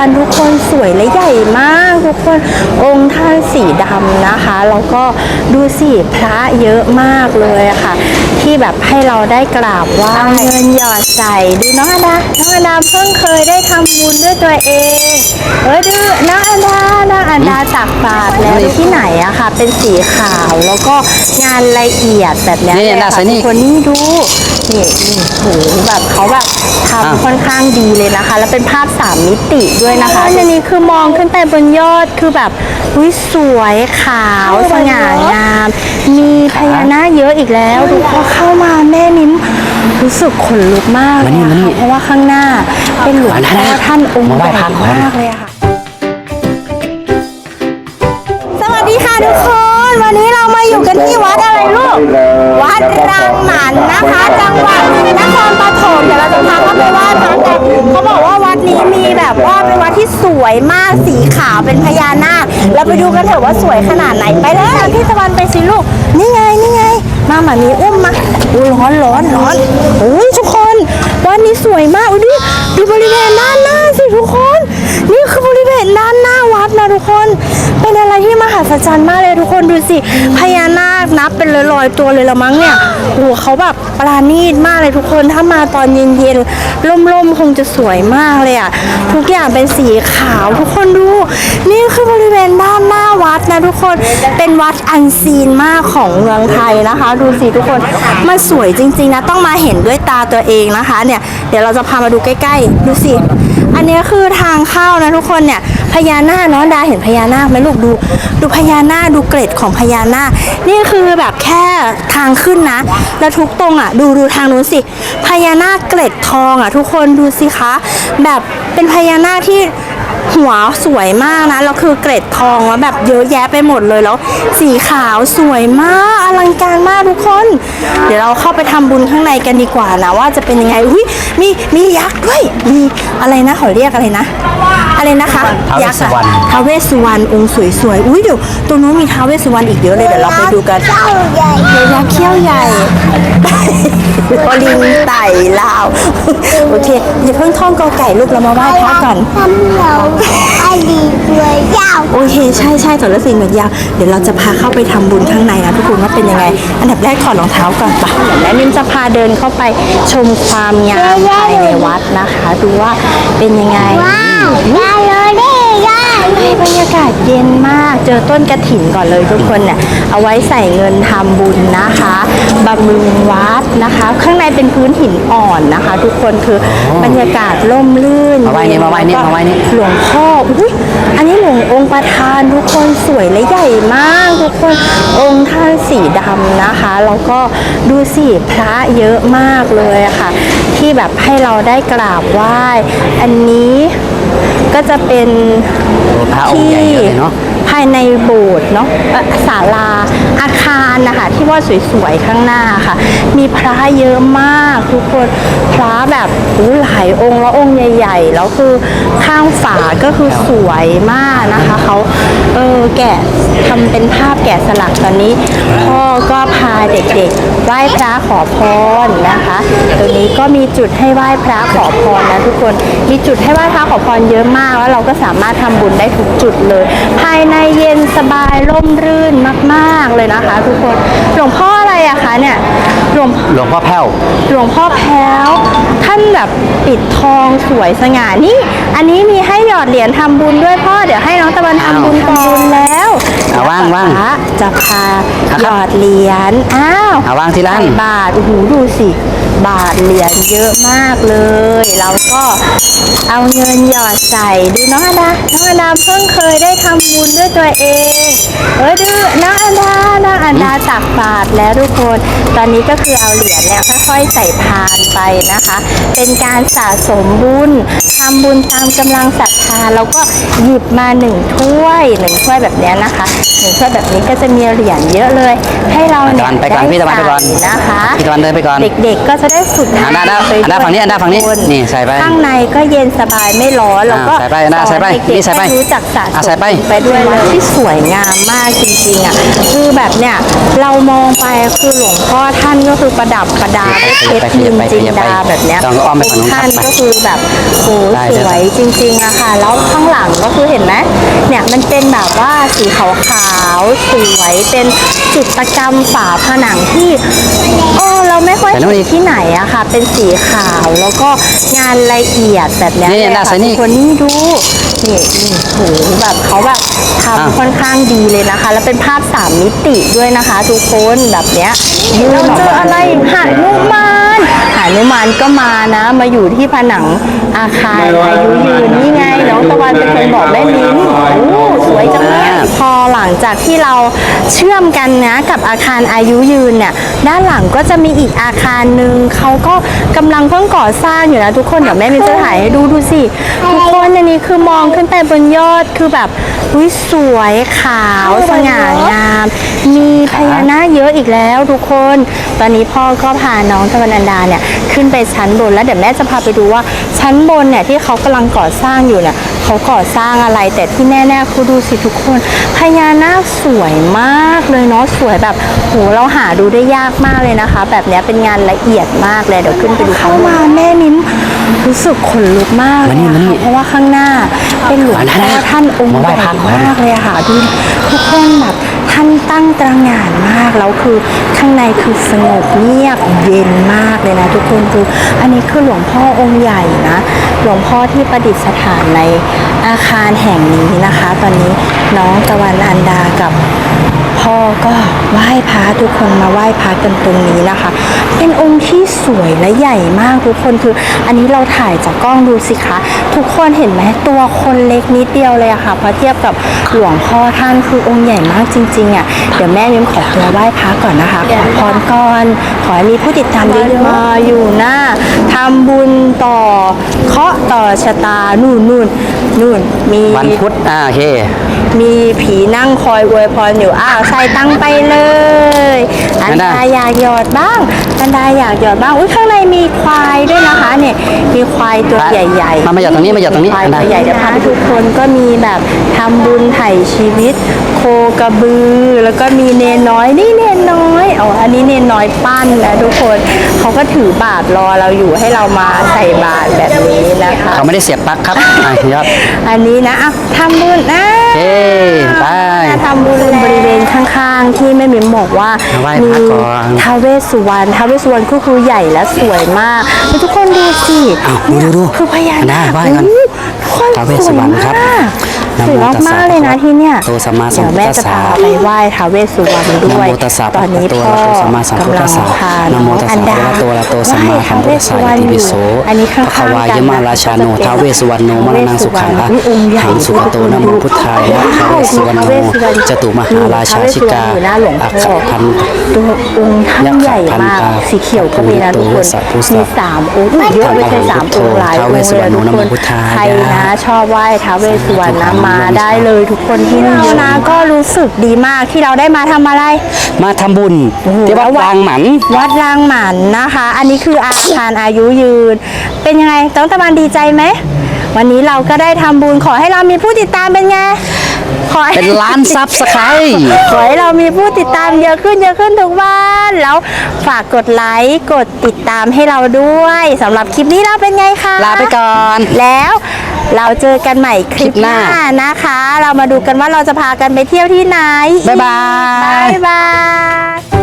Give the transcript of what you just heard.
านทุกคนสวยและใหญ่มากทุกคนองค์ท่านสีดำนะคะแล้วก็ดูสิพระเยอะมากเลยอะค่ะ ที่แบบให้เราได้กราบไหว้เอาเงินหยอดใส่ดูน้องอดาน้องอดาเพิ่งเคยได้ทำบุญด้วยตัวเอง เออดูน้องอดาน้องอดาตักบาตรแล้วที่ไหนอะค่ะ เป็นสีขาวแล้วก็งานละเอียดแบบเนี้ยนี่เลยน่าค่ะใส่นี่ ทุกคนนี่ดูนี่นี่โหแบบเขาแบบทำค่อนข้างดีเลยนะคะ แล้วเป็นภาพสามมิติด้วยนะคะอันนี้คือมองขึ้นไปบนยอดคือแบบอุ้ยสวยขาวสง่างาม มีพญานาคเยอะอีกแล้วดูพอเข้ามาแม่นิ้มรู้สึกขนลุกมากเลยมานี่อะมานี่ค่ะเพราะว่าข้างหน้าเป็นหลวงมาพ่อนะท่านองค์มาไหใหว้ญ่พระก่อนมากเลยอะค่ะ สวัสดีค่ะทุกคน วันนี้เรามาอยู่กันที่วัดอะไรลูก วัดรังหมันนะคะ จังหวัดนครปฐมเดี๋ยวเราจะพาเข้าไปไหว้พระกันเขาบอกว่าวัดนี้มีแบบว่าเป็นวัดที่สวยมากสีขาวเป็นพญานาคเราไปดูกันเถอะว่าสวยขนาดไหนไปเลยตามพี่ตะวันไปสิลูก นี่ไงนี่ไง มาหมามีอุ้มมาอุ้ยร้อนร้อนร้อนอุ้ยทุกคนวัดนี้สวยมากอุ้ยดูดูบริเวณด้านหน้าสิทุกคน นี่คือบริเวณด้านหน้าวัด นะทุกคน เป็นอะไรที่มหัศจรรย์มากเลยทุกคนดูสิพญานาคนับเป็นร้อยๆตัวเลยละมั้งเนี่ยโอ้โหเขาแบบปราณีตมากเลยทุกคนถ้ามาตอนเย็นๆร่มๆคงจะสวยมากเลยอะทุกอย่างเป็นสีขาวทุกคนดู นี่คือบริเวณด้านหน้าวัดนะทุกคนเป็นวัดอันซีนมากของเมืองไทยนะคะ ดูสิทุกคนมันสวยจริง ๆนะต้องมาเห็นด้วยตาตัวเองนะคะ เนี่ยเดี๋ยวเราจะพามาดูใกล้ๆดูสิอันนี้คือทางเข้านะทุกคนเนี่ย ญานาคเนาะดาเห็นพญานาคไหมลูกดูดูพญานาคดูเกร็ดของพญานาคนี่คือแบบแค่ทางขึ้นนะ แล้วทุกตรงอะ ดูดูทางนู้นสิพญานาคเกร็ดทองอะ ทุกคนดูสิคะ แบบเป็นพญานาคที่หัวสวยมากนะแล้วคือเกร็ดทองแล้วแบบเยอะแยะไปหมดเลยแล้ว สีขาวสวยมากอลังการมากทุกคน เดี๋ยวเราเข้าไปทำบุญข้างในกันดีกว่านะว่าจะเป็นยังไงอุ้ยมีมียักษ์ด้วยมีอะไรนะขาเรียกอะไรนะ อะไรนะคะท้าวเวสสุวรรณยักษ์อะท้าวเวสสุวรรณองค์สวยๆอุ้ยเดี๋ยวตรงนู้นมีท้าวเวสสุวรรณอีกเยอะเลยเดี๋ยวเราไปดูกันเจ้าใหญ่เดี๋ยวยักษ์เขี้ยวใหญ่พอลิงไต่ลาวโอเคอย่าเพิ่งท่องกอไก่ลูกเรามาไหว้พระก่อน ทำเรา ไอ้ดีตัวยาวโอเคใช่ใช่สารสินเหมือนยาวเดี๋ยวเราจะพาเข้าไปทำบุญข้างในนะทุกคนว่าเป็นยังไง อันดับแรกถอดรองเท้าก่อนปะเดี๋ยวแม่นิมจะพาเดินเข้าไปชมความงามภายในวัดนะคะ ดูว่าเป็นยังไงว้าวได้เลยดิได้นี่บรรยากาศเย็นมากเจ อต้นกระถินก่อนเลยทุกคนเนี่ยเอาไว้ใส่เงินทำบุญนะคะบำรุงวัดนะคะ ข้างในเป็นพื้นหินอ่อนนะคะ ทุกคนคือบรรยากาศร่มรื่นมาไหว้นี่มาไหว้นี่แล้วก็มาไหว้นี่หลวงพ่ออุ้ยอันนี้หลวงองค์ประธานทุกคนสวยและใหญ่มากทุกคนองค์ท่านสีดำนะคะแล้วก็ดูสิพระเยอะมากเลยอะค่ะ ที่แบบให้เราได้กราบไหว้ อันนี้ก็จะเป็นโอ้พระองค์ใหญ่เยอะเลยเนาะภายในโบสถ์เนาะศาลาอาคารนะคะที่ว่าสวยๆข้างหน้าค่ะ มีพระเยอะมากทุกคนพระแบบอู้หลายองค์แล้วองค์ใหญ่ ๆ แล้วคือข้างฝาก็คือสวยมากนะคะเขาเออแกะทำเป็นภาพแกะสลักตอนนี้พ่อ ด็กๆไหว้พระขอพรนะคะ ตรงนี้ก็มีจุดให้ไหว้พระขอพรนะทุกคนมีจุดให้ไหว้พระขอพรเยอะมากแล้วเราก็สามารถทำบุญได้ทุกจุดเลย ภายในเย็นสบายร่มรื่นมากๆเลยนะคะ ทุกคนหลวงพ่ออะไรอะคะเนี่ยหลวงหลวงพ่อแพ้วหลวงพ่อแพ้วท่านแบบปิดทองสวยสง่านี่อันนี้มีให้หยอดเหรียญทำบุญด้วยพ่อเดี๋ยวให้น้องตะวันทำบุญก่อนแล้วเอาว่างว่าง พระจะพาครับหยอดเหรียญอ้าวเอาว่างที่ร้านใส่บาทโอ้โหดูสิ บาทเหรียญเยอะมากเลย เราก็เอาเงินหยอดใส่ดูน้องอดาน้องอดาเพิ่งเคยได้ทำบุญด้วยตัวเองเออดูน้องอดาน้องอดาตักบาทแล้วทุกคน ตอนนี้ก็คือเอาเหรียญเนี่ยค่อยๆใส่พานไปนะคะ เป็นการสะสมบุญทำบุญตามกำลังศรัทธาแล้วก็หยิบมาหนึ่งถ้วยหนึ่งถ้วยแบบเนี้ยนะคะหนึ่งถ้วยแบบนี้ก็จะมีเหรียญเยอะเลย ให้เราเนี่ยตะวันไปก่อนพี่ตะวันไปก่อนได้ใส่นะคะพี่ตะวันเดินไปก่อน เด็กๆก็จะได้ฝึกอันดาอันดาไปอันดาฝั่งนี้อันดาฝั่งนี้ทุกคนี่ใส่ไปข้างในก็เย็นสบายไม่ร้อนแล้วก็อ่าใส่ไปอันดาใส่ไปสอนเด็กๆนี่ใส่ไปให้รู้จักสะสอะมใส่ไปไปด้วยเลยที่สวยงามมากจริงๆอะคือแบบเนี่ยเรามองไปคือหลวงพ่อท่านก็คือประดับประดาด้วยเพชรนินจินดาแบบเนี้ยต้องอ้อมไปฝั่งนู้นคท่ารับนไปก็คือแบบโหได้สได้วยจริงๆอะค่ะแล้วข้างหลังก็คือเห็นไหมเนี่ยมันเป็นแบบว่าสีขาวๆสวย เป็นจิตรกรรมฝาผนังที่เออเราไม่ค่อยแต่นู่นเห็อีนกที่ไหนอะค่ะ เป็นสีขาวแล้วก็งานละเอียดแบบเนี้ยนี่เลยน่าค่ะใส่นี่ทุกคนนี่ดูนี่นี่โหแบบเขาแบบอะทำค่อนข้างดีเลยนะคะ แล้วเป็นภาพสามมิติด้วยนะคะ ทุกคนแบบเนี้ยเราเจออะไรหานุมานหานุมานก็มานะ มาอยู่ที่ผนังอาคารอายุยืนนี่ไงน้องตะวันเป็นคนบอกแม่ลิ้นโอ้ สวยจังเลยพอหลังจากที่เราเชื่อมกันนะกับอาคารอายุยืนเนี่ยด้านหลังก็จะมีอีกอาคารหนึ่งเขาก็กำลังเพิ่งก่อสร้างอยู่นะทุกคนเดี๋ยวแม่มินจะถ่ายให้ดูดูสิทุกคนอันนี้คือมองขึ้นไปบนยอดคือแบบอุ้ยสวยขาวสง่างาม มีพญานาคเยอะอีกแล้วทุกคน ตอนนี้พ่อก็พาน้องตะวันอันดาเนี่ยขึ้นไปชั้นบนแล้วเดี๋ยวแม่จะพาไปดูว่าชั้นบนเนี่ยที่เขากำลังก่อสร้างอยู่เนี่ย เขาก่อสร้างอะไร แต่ที่แน่ๆคือดูสิทุกคนพญานาคสวยมากเลยเนาะสวยแบบโหเราหาดูได้ยากมากเลยนะคะ แบบเนี้ยเป็นงานละเอียดมากเลยเดี๋ยวขึ้นไปดูเข้ามาแม่มิ้มรู้สึกขนลุกมากเลยมานี่มานี่อะค่ะเพราะว่าข้างหน้าเป็นหลวงมาพ่ได้อท่านองค์มาใหไหว้ญ่พระก่อนมากเลยอะค่ะดูทุกคนแบบท่านตั้งตระหง่านมากแล้วคือข้างในคือสงบเงียบเย็นมากเลยนะทุกคนคืออันนี้คือหลวงพ่อองค์ใหญ่นะ หลวงพ่อที่ประดิษฐานในอาคารแห่งนี้นะคะ ตอนนี้น้องตะวันอันดากับ พ่อก็ไหว้พระทุกคนมาไหว้พระกันตรงนี้นะคะ เป็นองค์ที่สวยและใหญ่มากทุกคนคือ อันนี้เราถ่ายจากกล้องดูสิคะ ทุกคนเห็นไหมตัวคนเล็กนิดเดียวเลยอะค่ะพอเทียบกับหลวงพ่อท่านคือองค์ใหญ่มากจริงๆอะเดี๋ยวแม่ยิ้มขอตัวไหว้พระก่อนนะคะขอพรก่อนขอให้มีผู้ติดตามเยอะๆมาอยู่หน้าทำบุญต่อเคราะห์ต่อชะตานู่นนู่นนู่นมีวันพุธอ่าโอเคมีผีนั่งคอยอวยพรอยู่อ้าวใส่ตังค์ไปเลย อันอันดาดาอยากหยอดบ้าง อันดาอยากหยอดบ้าง อุ้ยข้างในมีควายด้วยนะคะเนี่ย มีควายตัวไปใหญ่ๆมามาหยอดตรงนี้มาหยอดตรงนี้ควายอันดาตัวใหญ่เดี๋ยวพาไปทุกคนก็มีแบบทำบุญไถ่ชีวิต โคกระบือ แล้วก็มีเนนน้อยนี่เนนน้อยอ๋ออันนี้เนนน้อยปั้นนะทุกคนเขาก็ถือบาตรรอเราอยู่ให้เรามาใส่บาตรแบบนี้นะคะเขาไม่ได้เสียบปลั๊กครับอะยอดอันนี้นะอะทำบุญนะเฮ้ไปทำ บุญบริเวณข้างๆ ที่แม่มิมบอกว่าไหว้มีพระก่อน ท้าวเวสสุวรรณท้าวเวสสุวรรณก็คือใหญ่และสวยมากแล้วทุกคนดูสิอ้าวดูดูดูคือพญาได้นาคไหว้ก่อนอุ๊ยทุกคนท้าวเวสสุวรรณครับสวยนะโมมากตั สสวยสะมากๆเลยนะที่เนี่ยโตสัมมาสัมเดี๋ยวพุทแม่ธัสจะสะพาไปไหว้ท้าวเวสสุวรรณด้วยนะโมตัสสะตอนนี้ภะพ่อคะวะโตอะระหะโตสัมมาสัมพุทกำธัลัสงสะพานะโมน้องตัสอัสะนดาภะคะวะโตอะระหะโตสัมมาสัมพุทธัสสะไหว้อิติปิโสอันนี้ข้างภะคะวาๆกัยนมราชาโนท้าวเวสสุวรรณโนมรณังสุขังละอุ๊ยองค์ใหญ่หังสุขโตนะโมพุทธายะท้าวเวสสุวรรณโนจตุมหาราชาชิกาอยู่หน้าหลวงอัคพ่อคพันตัวองค์ท่านใหญ่มากยักษ์พันตาสีเขียวก็มีนะทุกคนสัพพุทธะมีสามองค์อุ๊ยเยอะไม่ใช่สามองค์หลายองค์ท้าวเวสสุวรรณเลยโนทุกนะคโมนพุทธายะใครนะชอบไหว้ท้าวเวสสุวรรณนะมาได้เลยทุกคนที่นี่นะก็รู้สึกดีมากที่เราได้มาทำอะไร มาทำบุญที่วัดรางหมันวัดรางหมันนะคะ อันนี้คืออาคารอายุยืน เป็นยังไงต้องตะวันดีใจไหมวันนี้เราก็ได้ทำบุญขอให้เรามีผู้ติดตามเป็นไงขอให้เป็นล้านซับสไครต์ขอให้เรามีผู้ติดตามเยอะขึ้นเยอะขึ้นทุกวันแล้วฝากกดไลค์กดติดตามให้เราด้วยสำหรับคลิปนี้เราเป็นไงคะลาไปก่อนแล้ว เราเจอกันใหม่คลิปคลิปหหน้าน้านะคะ เรามาดูกันว่าเราจะพากันไปเที่ยวที่ไหน บ๊ายบาย บ๊ายบาย